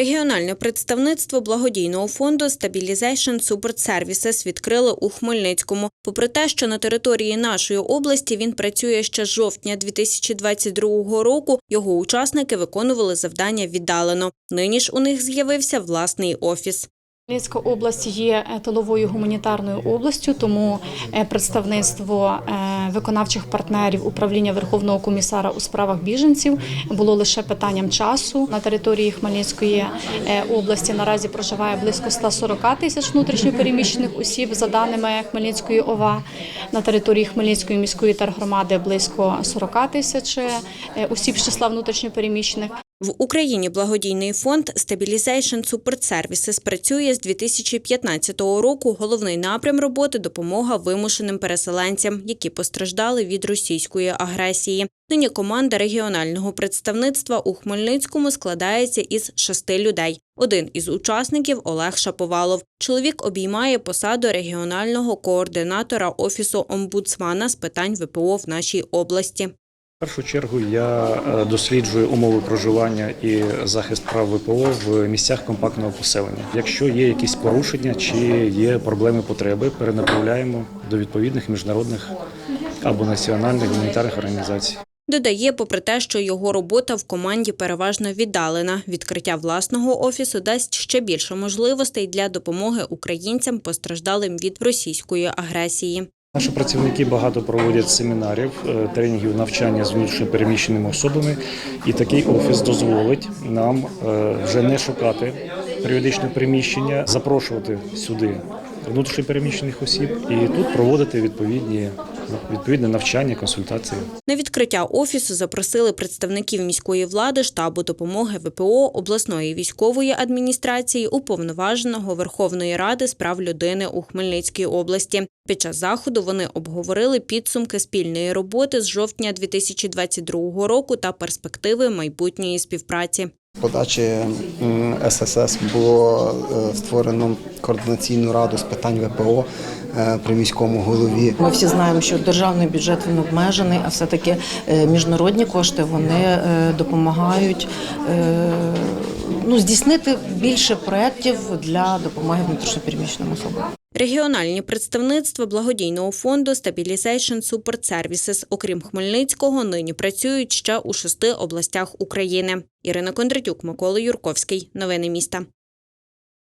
Регіональне представництво благодійного фонду Stabilization Support Services відкрили у Хмельницькому. Попри те, що на території нашої області він працює ще з жовтня 2022 року, його учасники виконували завдання віддалено. Нині ж у них з'явився власний офіс. Хмельницька область є е, тиловою гуманітарною областю, тому е, представництво е, виконавчих партнерів управління Верховного комісара у справах біженців було лише питанням часу. На території Хмельницької області наразі проживає близько 140 тисяч внутрішньопереміщених осіб, за даними Хмельницької ОВА. На території Хмельницької міської тергромади близько 40 тисяч осіб з числа внутрішньопереміщених. В Україні благодійний фонд Stabilization Support Services працює з 2015 року. Головний напрям роботи допомога вимушеним переселенцям, які постраждали від російської агресії. Нині команда регіонального представництва у Хмельницькому складається із шести людей. Один із учасників Олег Шаповалов. Чоловік обіймає посаду регіонального координатора офісу омбудсмана з питань ВПО в нашій області. В першу чергу я е, досліджую умови проживання і захист прав ВПО в місцях компактного поселення. Якщо є якісь порушення чи є проблеми потреби, перенаправляємо до відповідних міжнародних або національних гуманітарних організацій. Додає, попри те, що його робота в команді переважно віддалена, відкриття власного офісу дасть ще більше можливостей для допомоги українцям, постраждалим від російської агресії. Наші працівники багато проводять семінарів, е, тренінгів, навчання з внутрішньопереміщеними особами, і такий офіс дозволить нам е, вже не шукати періодичне приміщення, запрошувати сюди внутрішньопереміщених осіб і тут проводити відповідні відповідне навчання, консультації. На відкриття офісу запросили представників міської влади, штабу допомоги ВПО, обласної військової адміністрації, уповноваженого Верховної Ради з прав людини у Хмельницькій області. Під час заходу вони обговорили підсумки спільної роботи з жовтня 2022 року та перспективи майбутньої співпраці. Подачі ССС було е, створено координаційну раду з питань ВПО е, при міському голові. Ми всі знаємо, що державний бюджет він обмежений, а все-таки е, міжнародні кошти вони допомагають ну, здійснити більше проєктів для допомоги внутрішньопереміщеним особам. Регіональні представництва благодійного фонду Stabilization Support Services, окрім Хмельницького, нині працюють ще у шести областях України. Ірина Кондратюк, Микола Юрковський. Новини міста.